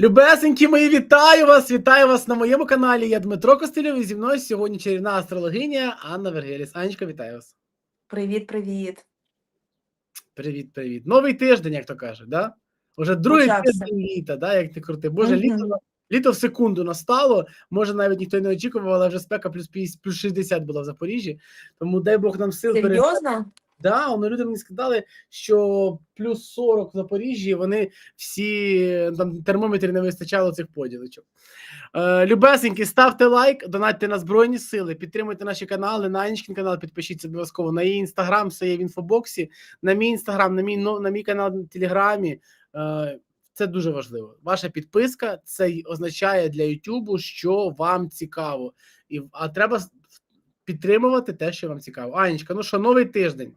Любесенькі мої, вітаю вас! Вітаю вас на моєму каналі. Я Дмитро Костельов і зі мною сьогодні чарівна астрологиня Анна Вергеліс. Анечка, вітаю вас. Привіт, привіт. Привіт, привіт. Новий тиждень, як то кажуть, да? Уже другий Почався. тиждень літа, да, як ти крути. Боже, Мгм. літо, літо в секунду настало. Може, навіть ніхто й не очікував, але вже спека плюс 50, плюс 60 була в Запоріжжі. Тому дай Бог нам сил пережити. Серйозно? Да, вони люди мені сказали, що плюс 40 в Запоріжжі, вони всі там термометрів не вистачало цих поділочок. Е, любесенькі, ставте лайк, донатьте на Збройні Сили, підтримуйте наші канали, на Анічкін канал, підпишіться обов'язково. На її інстаграм все є в інфобоксі, на мій інстаграм, на мій, но- на мій канал в Телеграмі. Е, це дуже важливо. Ваша підписка це означає для Ютубу, що вам цікаво. І, а треба підтримувати те, що вам цікаво. Анечка, ну що, новий тиждень.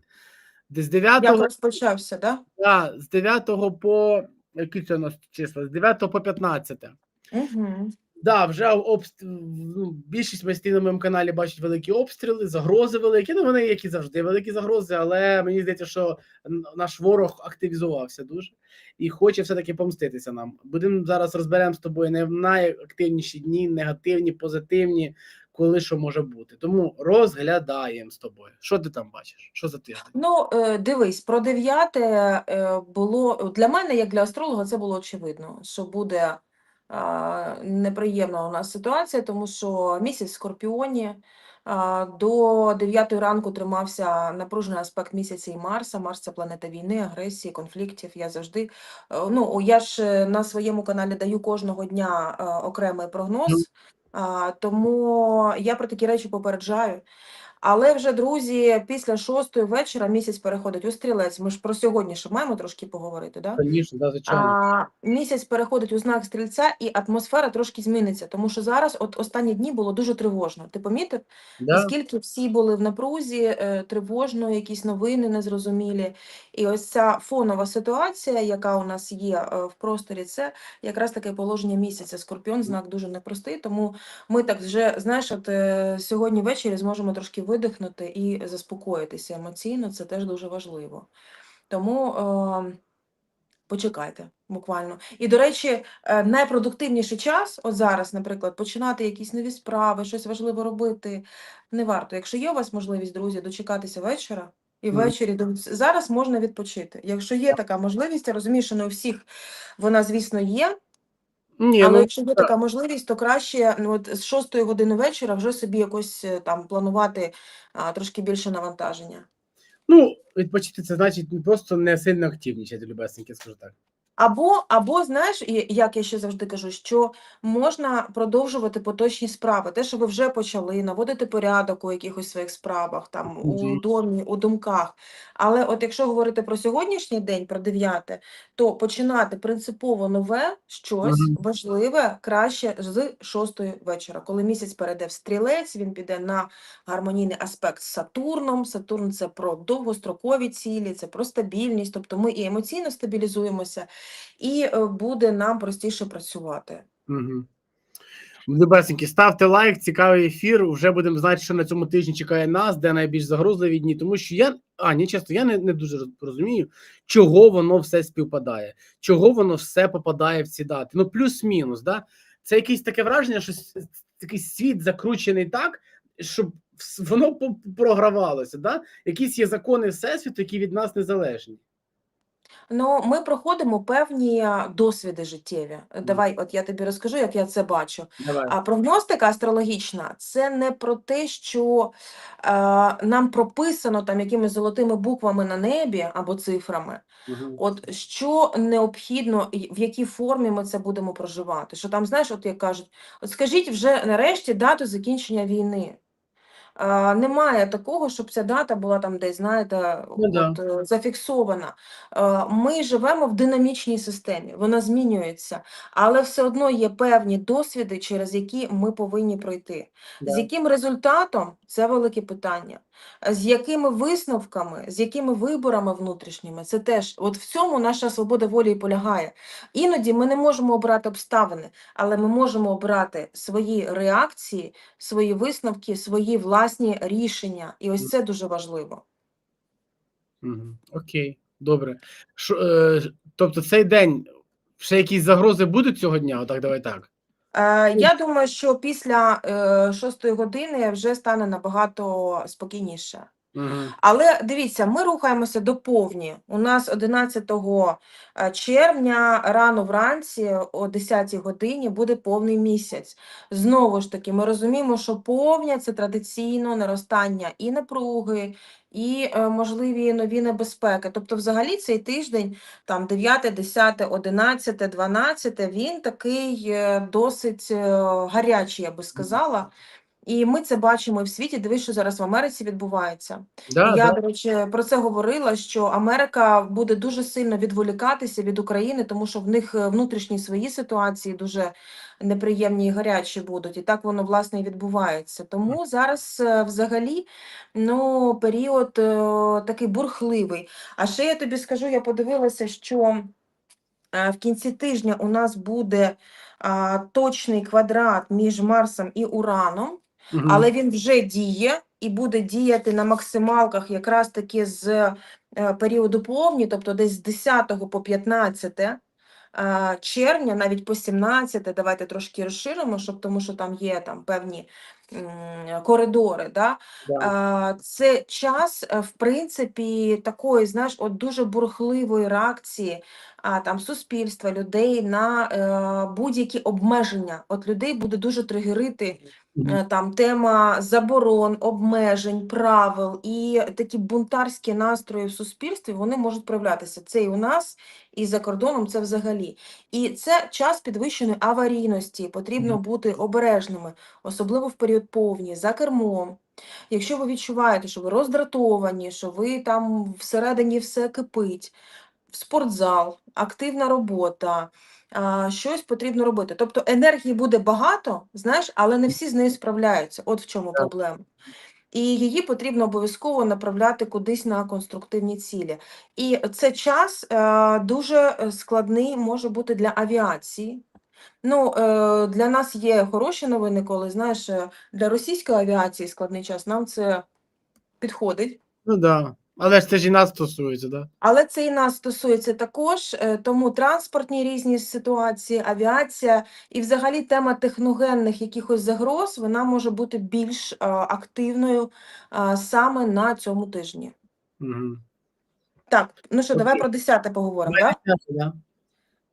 Десь 9 Як розпочався, да? да, з 9 по які це у нас числа? З 9 по 15. Угу. Да, вже обст... ну, більшість майстрів на моєму каналі бачать великі обстріли, загрози великі. Ну вони як і завжди, великі загрози, але мені здається, що наш ворог активізувався дуже і хоче все-таки помститися нам. Будемо зараз розберемо з тобою не в найактивніші дні, негативні, позитивні, коли що може бути. Тому розглядаємо з тобою. Що ти там бачиш? Що за тиждень? Ну, е, дивись, про дев'яте е, було для мене, як для астролога, це було очевидно, що буде е, неприємна у нас ситуація, тому що місяць в Скорпіоні. До 9 ранку тримався напружений аспект місяця і Марса. Марс це планета війни, агресії, конфліктів. Я завжди ну я ж на своєму каналі даю кожного дня окремий прогноз, а, тому я про такі речі попереджаю. Але вже, друзі, після шостої вечора місяць переходить у стрілець. Ми ж про сьогодні ще маємо трошки поговорити, да? Звісно, да, звичайно. А, місяць переходить у знак стрільця, і атмосфера трошки зміниться, тому що зараз, от останні дні було дуже тривожно. Ти помітив, да? наскільки всі були в напрузі, е, тривожно, якісь новини незрозумілі. І ось ця фонова ситуація, яка у нас є е, в просторі, це якраз таке положення місяця. Скорпіон знак дуже непростий, тому ми так вже, знаєш, от е, сьогодні ввечері зможемо трошки видихнути і заспокоїтися емоційно, це теж дуже важливо. Тому е, почекайте буквально. І, до речі, е, найпродуктивніший час, от зараз, наприклад, починати якісь нові справи, щось важливо робити, не варто. Якщо є у вас можливість, друзі, дочекатися вечора. І ввечері зараз можна відпочити. Якщо є така можливість, я розумію, що не у всіх вона, звісно, є, Ні, але ну, якщо є така можливість, то краще ну, от з 6 години вечора вже собі якось е, там планувати а, трошки більше навантаження. ну, відпочити це значить не просто не сильно активнічати, любесеньки, скажу так. Або, або знаєш, як я ще завжди кажу, що можна продовжувати поточні справи, те, що ви вже почали, наводити порядок у якихось своїх справах, там у домі, у думках. Але от якщо говорити про сьогоднішній день, про 9, то починати принципово нове щось важливе краще з 6 вечора. Коли місяць перейде в стрілець, він піде на гармонійний аспект з Сатурном. Сатурн це про довгострокові цілі, це про стабільність. Тобто ми і емоційно стабілізуємося, і е, буде нам простіше працювати. Угу. Любесенькі, ставте лайк, цікавий ефір. Вже будемо знати, що на цьому тижні чекає нас, де найбільш загрозливі дні. Тому що я, а ні, чесно, я не, не дуже розумію, чого воно все співпадає, чого воно все попадає в ці дати. Ну, плюс-мінус, да? Це якесь таке враження, що такий світ закручений так, щоб воно програвалося. Да? Якісь є закони всесвіту, які від нас незалежні. Ну, ми проходимо певні досвіди життєві. Е, Давай, от я тобі розкажу, як я це бачу. Давай. А прогностика астрологічна це не про те, що е, нам прописано там якимись золотими буквами на небі або цифрами. Мгм. От що необхідно, в якій формі ми це будемо проживати? Що там, знаєш, от як кажуть, от скажіть вже нарешті дату закінчення війни. А, немає такого, щоб ця дата була там десь, знаєте, Ну да. от, е, зафіксована. Ми живемо в динамічній системі, вона змінюється, але все одно є певні досвіди, через які ми повинні пройти. З яким результатом це велике питання. З якими висновками, з якими виборами внутрішніми, це теж от в цьому наша свобода волі і полягає. Іноді ми не можемо обрати обставини, але ми можемо обрати свої реакції, свої висновки, свої власні рішення. І ось це дуже важливо. Окей, добре. Шо, е, тобто цей день ще якісь загрози будуть цього дня? Отак, давай так. Е, Я думаю, що після е, шостої години вже стане набагато спокійніше. Угу. Але дивіться, ми рухаємося до повні. У нас 11 е, червня рано вранці о 10 годині буде повний місяць. Знову ж таки, ми розуміємо, що повня це традиційно наростання і напруги, і е, можливі нові небезпеки. Тобто, взагалі, цей тиждень, там 9, 10, 11, 12, він такий е, досить гарячий, я би сказала. І ми це бачимо і в світі. Дивись, що зараз в Америці відбувається. Да, Я, да. до речі, про це говорила, що Америка буде дуже сильно відволікатися від України, тому що в них е, внутрішні свої ситуації дуже неприємні і гарячі будуть. І так воно власне і відбувається. Тому зараз е, взагалі ну, період е, такий бурхливий. А ще я тобі скажу, я подивилася, що в кінці тижня у нас буде точний квадрат між Марсом і Ураном Але він вже діє і буде діяти на максималках якраз таки з е, періоду повні, тобто десь з 10 по 15 е, червня, навіть по 17, давайте трошки розширимо, щоб тому що там є там певні коридори. Да? Да. Це час, е, в принципі, такої, знаєш, от дуже бурхливої реакції там, суспільства, людей на е, будь-які обмеження. От людей буде дуже тригерити е, там тема заборон, обмежень, правил і такі бунтарські настрої в суспільстві вони можуть проявлятися. Це і у нас, і за кордоном це взагалі. І це час підвищеної аварійності. Потрібно бути обережними, особливо в період повні, за кермом. Якщо ви відчуваєте, що ви роздратовані, що ви там всередині все кипить, в спортзал, активна робота, а, щось потрібно робити. Тобто енергії буде багато, знаєш, але не всі з нею справляються. От в чому проблема. І її потрібно обов'язково направляти кудись на конструктивні цілі. І це час е, дуже е, складний може бути для авіації. Ну, е, для нас є хороші новини, коли знаєш, е, для російської авіації складний час, нам це підходить. Ну да. Але ж це ж і нас стосується, да? Але це і нас стосується також, е, тому транспортні різні ситуації, авіація і взагалі тема техногенних якихось загроз, вона може бути більш е, активною е, саме на цьому тижні. Угу. Так, ну що, давай про 10 поговоримо, так? Да?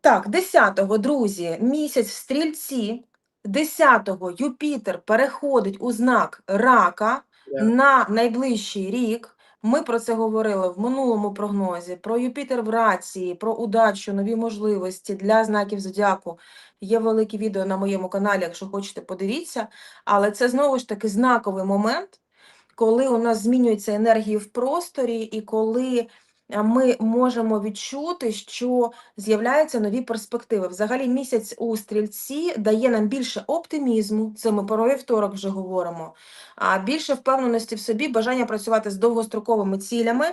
Так, 10-го, друзі, місяць в стрільці, 10-го Юпітер переходить у знак рака Да. на найближчий рік. Ми про це говорили в минулому прогнозі. Про Юпітер в рації, про удачу, нові можливості для знаків зодіаку. Є велике відео на моєму каналі, якщо хочете, подивіться. Але це знову ж таки знаковий момент, коли у нас змінюється енергія в просторі, і коли ми можемо відчути, що з'являються нові перспективи. Взагалі, місяць у стрільці дає нам більше оптимізму, це ми про вівторок вже говоримо, а більше впевненості в собі, бажання працювати з довгостроковими цілями.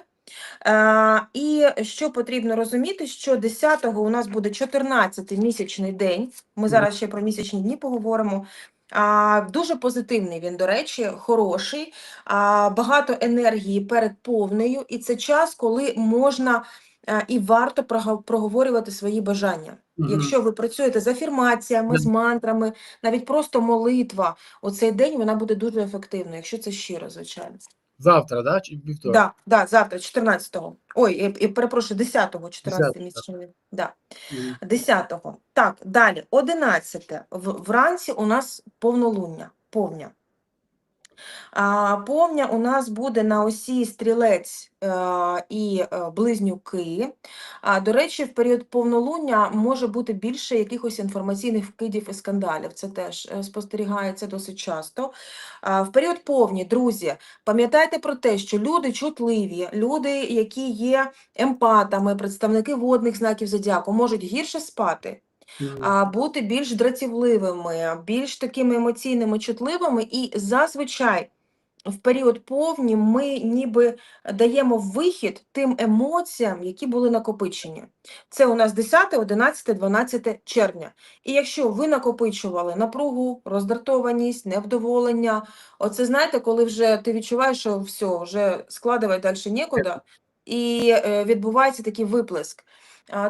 Е, І що потрібно розуміти, що 10-го у нас буде 14-й місячний день. Ми зараз ще про місячні дні поговоримо. А, дуже позитивний він, до речі, хороший, а, багато енергії перед повнею, і це час, коли можна е, і варто проговорювати свої бажання. Якщо ви працюєте з афірмаціями, з мантрами, навіть просто молитва, у цей день вона буде дуже ефективною, якщо це щиро, звичайно. Завтра, да? Чи вівторок? Да, да, завтра, 14-го. Ой, я, я перепрошую, 10-го, 14 10-го, місячний. Да. 10-го. Так, далі. 11-те. вранці у нас повнолуння, повня. Повня у нас буде на осі стрілець е, і е, близнюки. А, до речі, в період повнолуння може бути більше якихось інформаційних вкидів і скандалів. Це теж е, спостерігається досить часто. В період повні, друзі, пам'ятайте про те, що люди чутливі, люди, які є емпатами, представники водних знаків зодіаку, можуть гірше спати бути більш дратівливими, більш такими емоційними, чутливими, і зазвичай в період повні ми ніби даємо вихід тим емоціям, які були накопичені. Це у нас 10, 11, 12 червня. І якщо ви накопичували напругу, роздратованість, невдоволення, оце знаєте, коли вже ти відчуваєш, що все, вже складувати далі нікуди, і е, відбувається такий виплеск.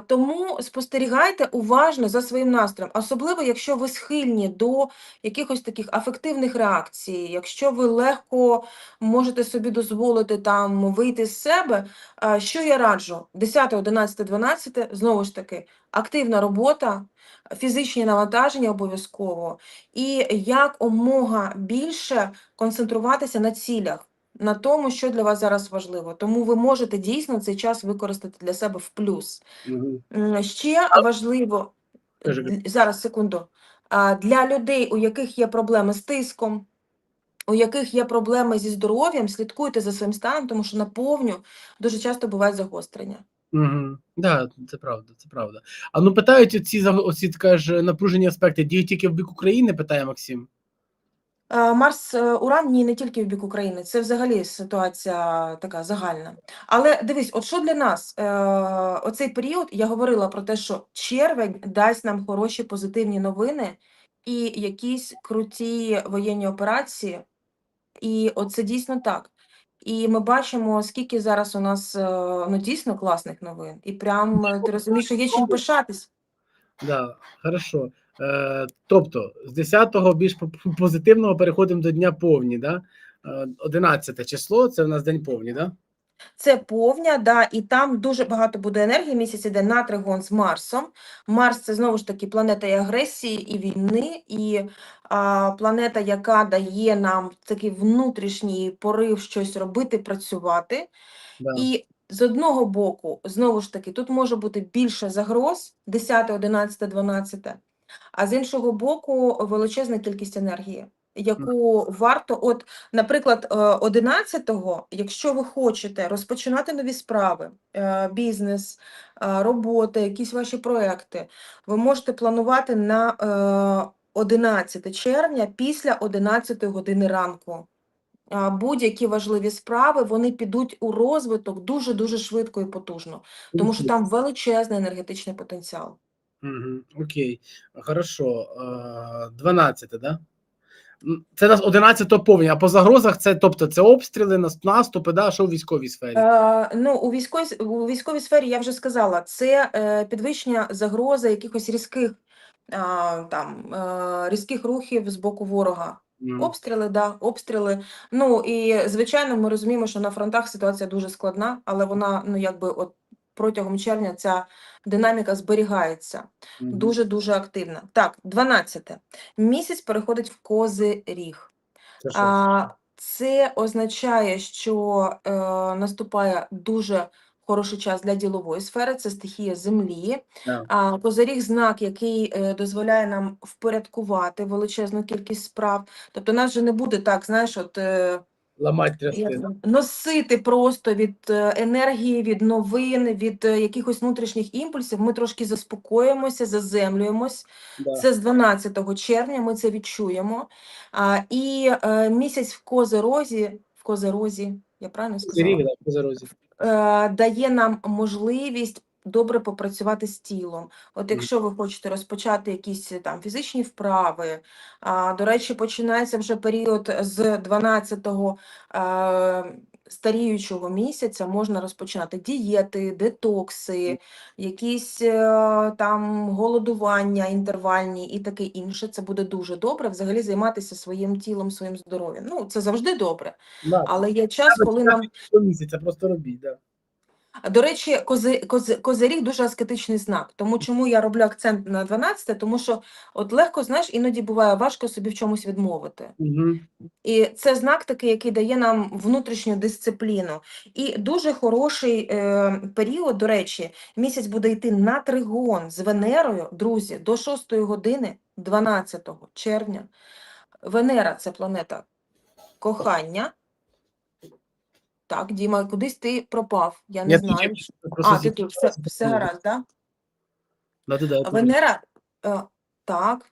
Тому спостерігайте уважно за своїм настроєм, особливо якщо ви схильні до якихось таких афективних реакцій, якщо ви легко можете собі дозволити там вийти з себе. Що я раджу? 10, 11, 12, знову ж таки, активна робота, фізичні навантаження обов'язково, і якомога більше концентруватися на цілях. На тому, що для вас зараз важливо, тому ви можете дійсно цей час використати для себе в плюс. М, Ще важливо зараз секунду. Для людей, у яких є проблеми з тиском, у яких є проблеми зі здоров'ям, слідкуйте за своїм станом, тому що на повню дуже часто бувають загострення. Угу. Да, це правда, це правда. А ну питають оці за- оці така ж напружені аспекти. Діють тільки в бік України, питає Максим. Е, Марс е, Уран ні, не тільки в бік України, це взагалі ситуація така загальна. Але дивись, от що для нас е, оцей період, я говорила про те, що червень дасть нам хороші позитивні новини і якісь круті воєнні операції. І оце дійсно так. І ми бачимо, скільки зараз у нас ну, дійсно класних новин. І прям ти розумієш, що є чим пишатись. Да, хорошо. Е, тобто, з 10-го більш позитивного переходимо до дня повні, да? Е, 11 число це в нас день повні, да? Це повня, да, і там дуже багато буде енергії. Місяць іде на тригон з Марсом. Марс це знову ж таки планета і агресії, і війни, і а, планета, яка дає нам такий внутрішній порив щось робити, працювати. Да. І з одного боку, знову ж таки, тут може бути більше загроз 10, 11, 12, а з іншого боку, величезна кількість енергії, яку варто, от, наприклад, е, 11-го, якщо ви хочете розпочинати нові справи, е, бізнес, е, робота, якісь ваші проекти, ви можете планувати на е, 11 червня після 11 години ранку. Будь-які важливі справи вони підуть у розвиток дуже дуже швидко і потужно, тому що там величезний енергетичний потенціал. Угу. Окей, хорошо. Е, 12, да? Це нас 11 повні, а по загрозах це, тобто, це обстріли, наступи, да? що в військовій сфері? Е, ну, у військовій, у військовій сфері я вже сказала, це е, підвищення загрози якихось різких а, там е, різких рухів з боку ворога. М, Обстріли, да, обстріли. Ну і звичайно, ми розуміємо, що на фронтах ситуація дуже складна, але вона, ну якби, от протягом червня ця динаміка зберігається. Дуже-дуже активна. Так, 12. Місяць переходить в козиріг. Це? А, це означає, що е, наступає дуже хороший час для ділової сфери, це стихія землі. Да. А, козиріг знак, який е, дозволяє нам впорядкувати величезну кількість справ. Тобто, нас же не буде так, знаєш, от. Е, Ламать як трясти. це, носити просто від е, енергії, від новин, від е, якихось внутрішніх імпульсів. Ми трошки заспокоїмося, заземлюємось. Да. Це з 12 червня, ми це відчуємо. А, і е, місяць в Козерозі, в Козерозі, я правильно сказала? По е, дає нам можливість добре попрацювати з тілом. От якщо ви хочете розпочати якісь е, там фізичні вправи, а, до речі, починається вже період з 12-го е, старіючого місяця, можна розпочинати дієти, детокси, якісь е, там голодування інтервальні і таке інше. Це буде дуже добре взагалі займатися своїм тілом, своїм здоров'ям. Ну, це завжди добре, Да, але є час, коли нам місяця, просто робіть, да. До речі, кози, кози, козиріг дуже аскетичний знак. Тому чому я роблю акцент на 12, тому що от легко, знаєш, іноді буває важко собі в чомусь відмовити. Угу. І це знак такий, який дає нам внутрішню дисципліну. І дуже хороший е, період, до речі, місяць буде йти на тригон з Венерою, друзі, до 6 години 12 червня. Венера це планета кохання. Так, Діма, кудись ти пропав. Я не Я знаю. тут, я просто А, ти тут все, все гаразд, так? Да, я. Венера, е, так,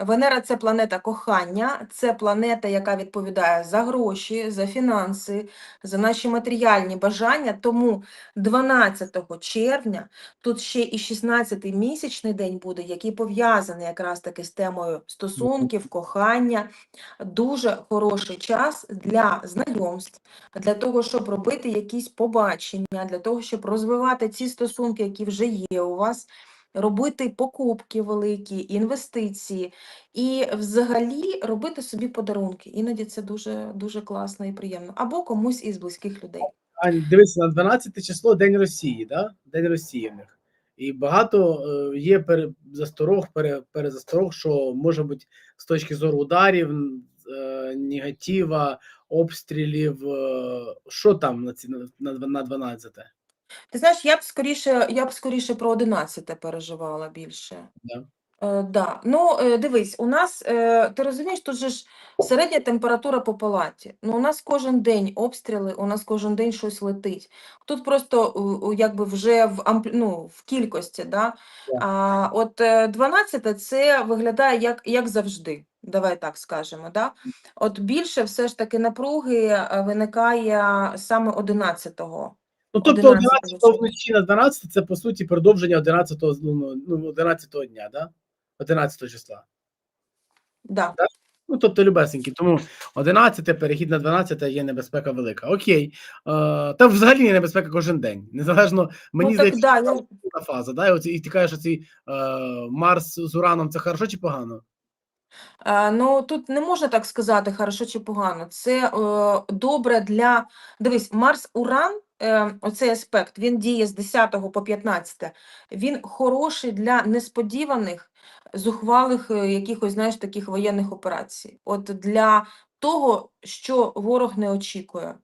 Венера це планета кохання, це планета, яка відповідає за гроші, за фінанси, за наші матеріальні бажання. Тому 12 червня тут ще і 16-й місячний день буде, який пов'язаний якраз таки з темою стосунків, кохання. Дуже хороший час для знайомств, для того, щоб робити якісь побачення, для того, щоб розвивати ці стосунки, які вже є у вас робити покупки великі, інвестиції і взагалі робити собі подарунки. Іноді це дуже дуже класно і приємно. Або комусь із близьких людей. Ань, дивися, на 12 число День Росії, да? День Росії. І багато е, є пере, засторог, пере, перезасторог, що може бути з точки зору ударів, е, негатива, обстрілів. Е, що там на, ці, на 12? Ти знаєш, я б скоріше, я б скоріше про 11 переживала більше. Да. Е, да. Ну, е, дивись, у нас, е, ти розумієш, тут же ж середня температура по палаті. Ну, у нас кожен день обстріли, у нас кожен день щось летить. Тут просто у- у, якби вже в, амплі... ну, в кількості, да? Так. А от е, 12 це виглядає як, як завжди. Давай так скажемо. Да? От більше все ж таки напруги е, виникає саме 11-го. Ну, тобто 11 11 вночі на 12 це по суті продовження 11 ну, ну, 11 дня, да? 11 числа. Да. Ну, тобто, любесенькі. Тому 11, перехід на 12 є небезпека велика. Окей. Е, та взагалі є небезпека кожен день. Незалежно, мені ну, так, здається, да, я... фаза. Да? І, оці, і ти кажеш, що цей е, Марс з Ураном це хорошо чи погано? Е, Ну, тут не можна так сказати, хорошо чи погано. Це е, добре для. Дивись, Марс-Уран, е, оцей аспект, він діє з 10 по 15. Він хороший для несподіваних, зухвалих е, якихось, знаєш, таких воєнних операцій. От для того, що ворог не очікує.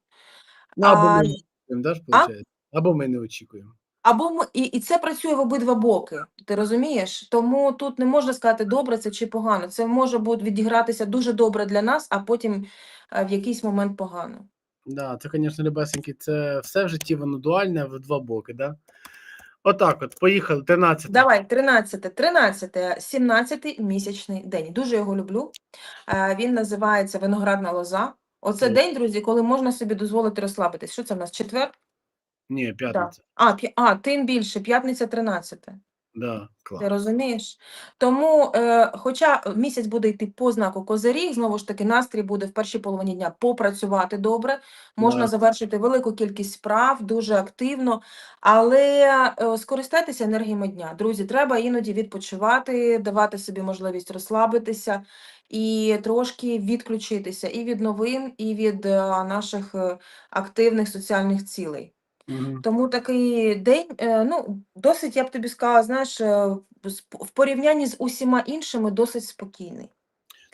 Ну, або А, ми не очікуємо, да, ж, а? виходить? Або ми не очікуємо. Або ми, і, і це працює в обидва боки, ти розумієш? Тому тут не можна сказати, добре це чи погано. Це може бути відігратися дуже добре для нас, а потім е, в якийсь момент погано. Да, це, звісно, любесенькі, це все в житті воно дуальне в два боки, да? Отак от, поїхали, 13. Давай, 13, 13, 17 місячний день. Дуже його люблю. Е, Він називається Виноградна лоза. Оце день, друзі, коли можна собі дозволити розслабитись. Що це в нас? Четвер? Ні, п'ятниця. А, а, тим більше, п'ятниця 13. Да, клас. Ти розумієш? Тому, е, хоча місяць буде йти по знаку Козиріг, знову ж таки, настрій буде в першій половині дня попрацювати добре, можна Да. завершити велику кількість справ дуже активно, але е, скористайтеся енергіями дня. Друзі, треба іноді відпочивати, давати собі можливість розслабитися і трошки відключитися і від новин, і від е, наших е, активних соціальних цілей. Угу. Тому такий день, е, ну, досить, я б тобі сказала, знаєш, е, в порівнянні з усіма іншими досить спокійний.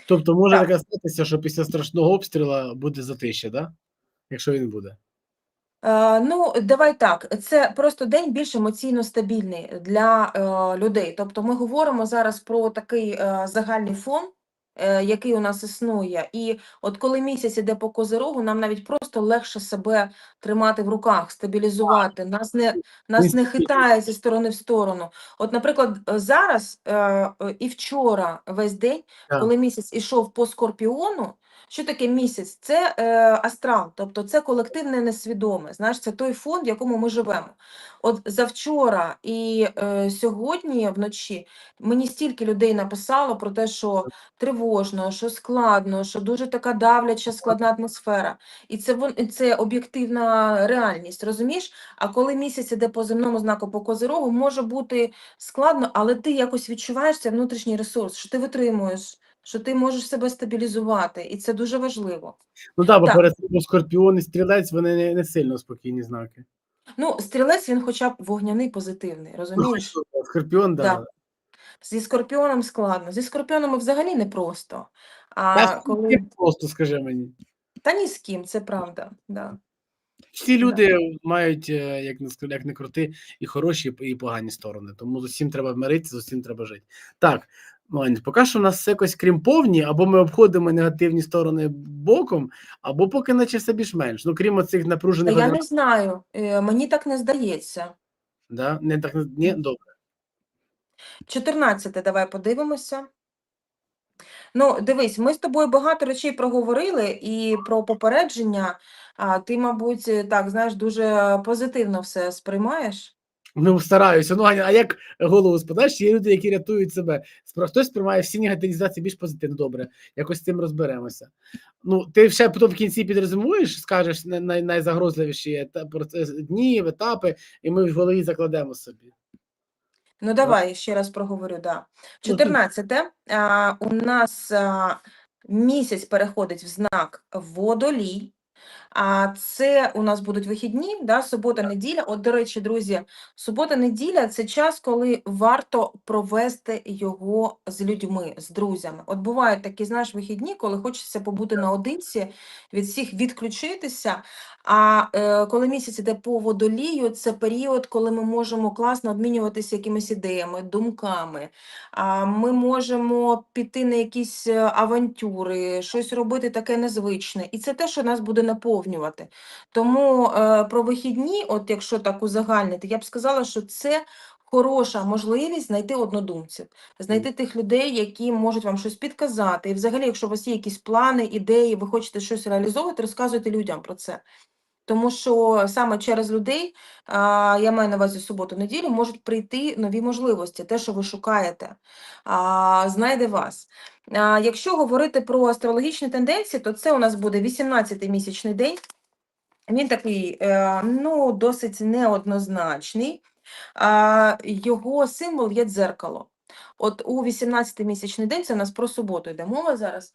Тобто може Так. таке статися, що після страшного обстрілу буде затища, да? Якщо він буде. Е, Ну, давай так, це просто день більш емоційно стабільний для е, людей. Тобто ми говоримо зараз про такий е, загальний фон, який у нас існує. І от коли місяць іде по козирогу, нам навіть просто легше себе тримати в руках, стабілізувати. Нас не, нас не хитає зі сторони в сторону. От, наприклад, е, зараз е, е, і вчора весь день, коли місяць ішов по скорпіону, що таке місяць? Це е, астрал, тобто це колективне несвідоме. Знаєш, це той фон, в якому ми живемо. От завчора і е, сьогодні вночі мені стільки людей написало про те, що тривожно, що складно, що дуже така давляча, складна атмосфера. І це це об'єктивна реальність, розумієш? А коли місяць іде по земному знаку по козирогу, може бути складно, але ти якось відчуваєш цей внутрішній ресурс, що ти витримуєш, що ти можеш себе стабілізувати, і це дуже важливо. Ну да, бо Так. перед цим скорпіон і стрілець вони не, не сильно спокійні знаки. Ну, стрілець він хоча б вогняний, позитивний, Ну, розумієш? що, Скорпіон, да. Да. Зі скорпіоном складно. Зі скорпіоном взагалі непросто. А Та коли просто скажи мені. та ні з ким, це правда. Да. Всі люди мають, е, як не як не крути, і хороші, і погані сторони. Тому з усім треба миритися, з усім треба жити. Так, ну поки що в нас все якось крім повні, або ми обходимо негативні сторони боком, або поки наче все більш-менш. Ну, крім оцих напружених я один- не знаю, е, мені так не здається. да? не так ні, добре. 14 давай подивимося. Ну, дивись, ми з тобою багато речей проговорили і про попередження. А ти, мабуть, так, знаєш, дуже позитивно все сприймаєш. Ну, стараюся. Ну, Аня, а як голову спадаєш, є люди, які рятують себе. Хтось сприймає всі негативізації більш позитивно. Добре, якось з цим розберемося. Ну, ти ще потім в кінці підрозумуєш, скажеш най- най- найзагрозливіші дні, етапи, і ми в голові закладемо собі. Ну, давай ще раз проговорю. Да. Ну, 14. А, у нас а, місяць переходить в знак водолій. А це у нас будуть вихідні, да, субота, неділя. От, до речі, друзі, субота, неділя це час, коли варто провести його з людьми, з друзями. От бувають такі, знаєш, вихідні, коли хочеться побути наодинці, від всіх відключитися. А е, коли місяць іде по водолію, це період, коли ми можемо класно обмінюватися якимись ідеями, думками. А ми можемо піти на якісь е, авантюри, щось робити таке незвичне. І це те, що нас буде наповнювати. Тому е, про вихідні, от якщо так узагальнити, я б сказала, що це хороша можливість знайти однодумців, знайти тих людей, які можуть вам щось підказати. І взагалі, якщо у вас є якісь плани, ідеї, ви хочете щось реалізовувати, розказуйте людям про це. Тому що саме через людей, я маю на увазі суботу-неділю, можуть прийти нові можливості, те, що ви шукаєте, знайде вас. Якщо говорити про астрологічні тенденції, то це у нас буде 18-й місячний день. Він такий, е, ну, досить неоднозначний. Його символ є дзеркало. От у 18-й місячний день, це у нас про суботу йде мова зараз.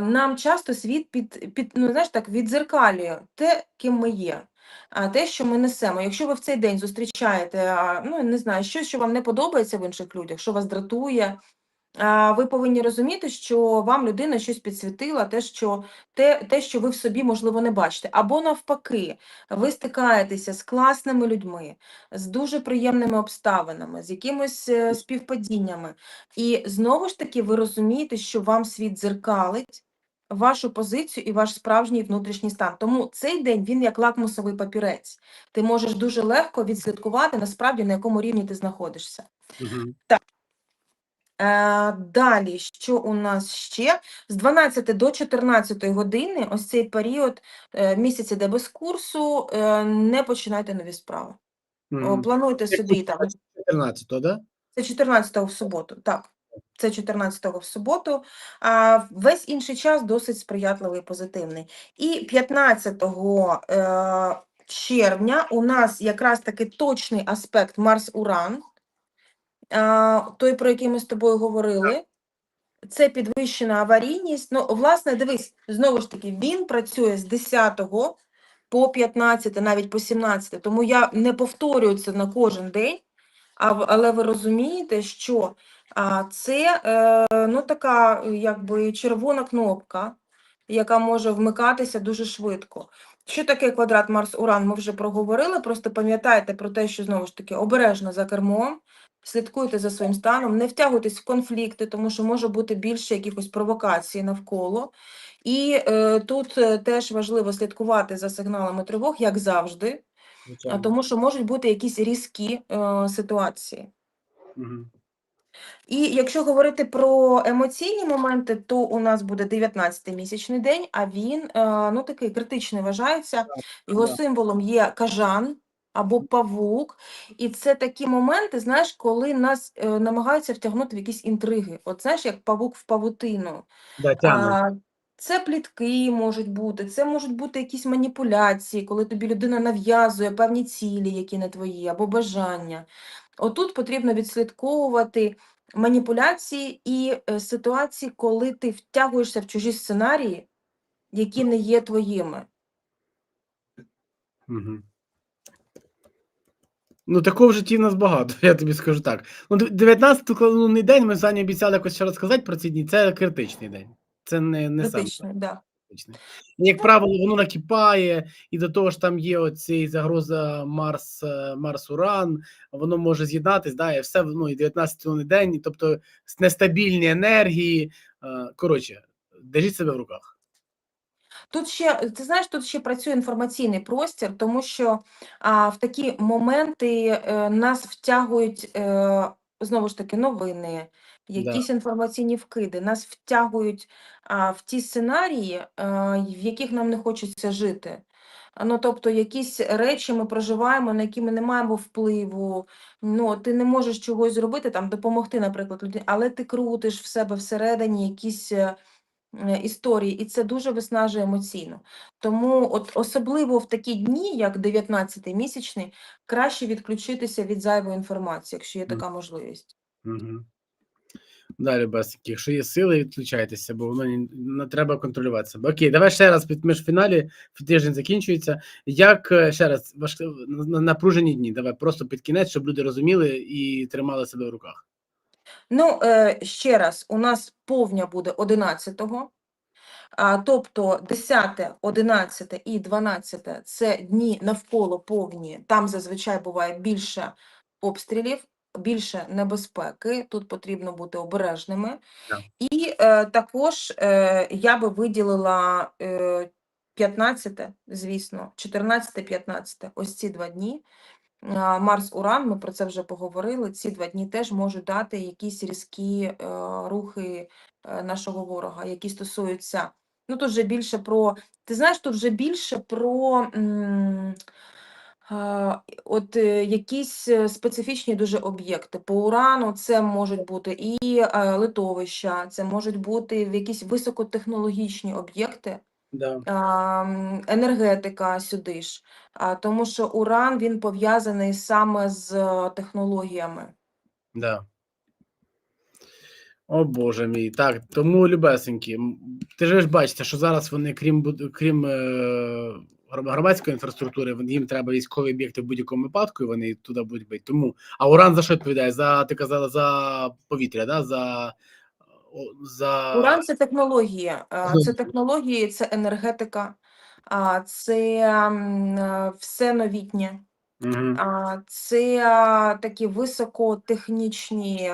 Нам часто світ під, під ну, знаєш, так, відзеркалює те, ким ми є, а, те, що ми несемо. Якщо ви в цей день зустрічаєте, ну, не знаю, щось, що вам не подобається в інших людях, що вас дратує, ви повинні розуміти, що вам людина щось підсвітила, те, що, те, те, що ви в собі, можливо, не бачите. Або навпаки, ви стикаєтеся з класними людьми, з дуже приємними обставинами, з якимось е, співпадіннями. І знову ж таки, ви розумієте, що вам світ дзеркалить вашу позицію і ваш справжній внутрішній стан. Тому цей день він як лакмусовий папірець. Ти можеш дуже легко відслідкувати насправді на якому рівні ти знаходишся. Мгм. Е, Далі, що у нас ще? З 12 до 14 години, ось цей період е, місяць іде без курсу, е, не починайте нові справи. О, Мгм. Плануйте Це собі там. 14-го, да? Це 14-го в суботу, так. Це 14-го в суботу. А весь інший час досить сприятливий і позитивний. І 15 е, червня у нас якраз таки точний аспект Марс-Уран, той, про який ми з тобою говорили. Це підвищена аварійність. Ну, власне, дивись, знову ж таки, він працює з 10 по 15, навіть по 17. Тому я не повторюю це на кожен день, але ви розумієте, що це е, ну, така якби червона кнопка, яка може вмикатися дуже швидко. Що таке квадрат Марс-Уран? Ми вже проговорили. Просто пам'ятайте про те, що знову ж таки обережно за кермом, слідкуйте за своїм станом, не втягуйтесь в конфлікти, тому що може бути більше якихось провокацій навколо. І е, тут е, теж важливо слідкувати за сигналами тривог, як завжди, Звичайно. тому що можуть бути якісь різкі е, ситуації. Мгм. І якщо говорити про емоційні моменти, то у нас буде 19-й місячний день, а він е, ну такий критичний вважається. Його символом є кажан або павук. І це такі моменти, знаєш, коли нас е, намагаються втягнути в якісь інтриги. От знаєш, як павук в павутину. Да, тягне. А, це плітки можуть бути, це можуть бути якісь маніпуляції, коли тобі людина нав'язує певні цілі, які не твої, або бажання. Отут потрібно відслідковувати маніпуляції і е, ситуації, коли ти втягуєшся в чужі сценарії, які не є твоїми. Мгм. Ну, такого в житті в нас багато, я тобі скажу так. Ну, 19-й день ми Сані обіцяли якось ще розказати про ці дні. Це критичний день. Це не, не сам да. критичний. І, Як правило, воно накипає, і до того ж там є оцей загроза Марс, е, Марс-Уран, воно може з'єднатись, да, і все, ну, і 19-й день, і, тобто нестабільні енергії. е, Коротше, держіть себе в руках. Тут ще, ти знаєш, тут ще працює інформаційний простір, тому що а, в такі моменти е, нас втягують е, знову ж таки новини, якісь інформаційні вкиди нас втягують а, в ті сценарії, а, в яких нам не хочеться жити. Ну, тобто, якісь речі ми проживаємо, на які ми не маємо впливу. Ну, ти не можеш чогось зробити, там допомогти, наприклад, людині, але ти крутиш в себе всередині якісь е, е, історії, і це дуже виснажує емоційно. Тому, от особливо в такі дні, як 19-й місячний, краще відключитися від зайвої інформації, якщо є така можливість. Угу. Далі, Басики, якщо є сили, відключайтеся, бо воно не треба контролювати себе. Окей, давай ще раз ми ж в фіналі, тиждень закінчується. Як е, ще раз важливо на- на- напружені дні? Давай просто під кінець, щоб люди розуміли і тримали себе в руках. Ну, е, ще раз, у нас повня буде 11-го. Тобто 10, 11 і 12 – це дні навколо повні. Там зазвичай буває більше обстрілів, більше небезпеки. Тут потрібно бути обережними. Так. І е, також е, я би виділила е, 15, звісно, 14-15, ось ці два дні. Марс-Уран, ми про це вже поговорили. Ці два дні теж можуть дати якісь різкі е, рухи е, нашого ворога, які стосуються. Ну, тут вже більше про. Ти знаєш, тут вже більше про от е, якісь специфічні дуже об'єкти. По урану це можуть бути і литовища, це можуть бути якісь високотехнологічні об'єкти, Да. а, енергетика сюди ж, а, тому що уран він пов'язаний саме з е, технологіями. Да. О Боже мій. Так, тому любесенькі. м, Ти ж бачите, що зараз вони, крім буд- крім е, гром- громадської інфраструктури, їм треба військові об'єкти в будь-якому випадку, і вони туди будуть бити. Тому, а уран за що відповідає? За ти казала за повітря, да? за, за... Уран це технології, це технології, це енергетика, це е, все новітнє. Це такі високотехнічні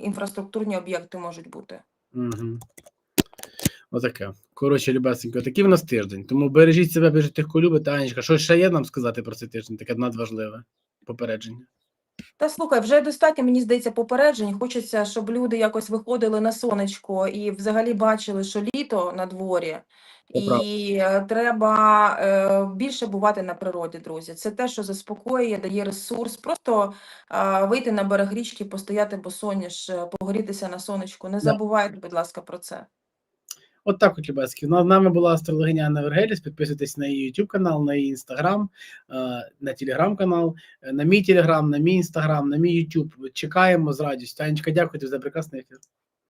інфраструктурні об'єкти можуть бути. Угу. Отаке. Коротше, любесенько, такий в нас тиждень. Тому бережіть себе, бережіть тих, кого любите. Анечка, що ще є нам сказати про цей тиждень? Таке надважливе попередження. Та слухай, вже достатньо, мені здається, попереджень. Хочеться, щоб люди якось виходили на сонечко і взагалі бачили, що літо на дворі, і е, треба е, більше бувати на природі, друзі. Це те, що заспокоює, дає ресурс. Просто е, вийти на берег річки, постояти босоніж, е, погрітися на сонечку. Не забувайте, будь ласка, про це. От так от, любецькі. З нами була астрологиня Анна Вергеліс. Підписуйтесь на її YouTube канал, на її інстаграм, на телеграм канал, е, на мій телеграм, на мій інстаграм, на мій YouTube. Чекаємо з радістю. Анечка, дякую тобі за прекрасний ефір.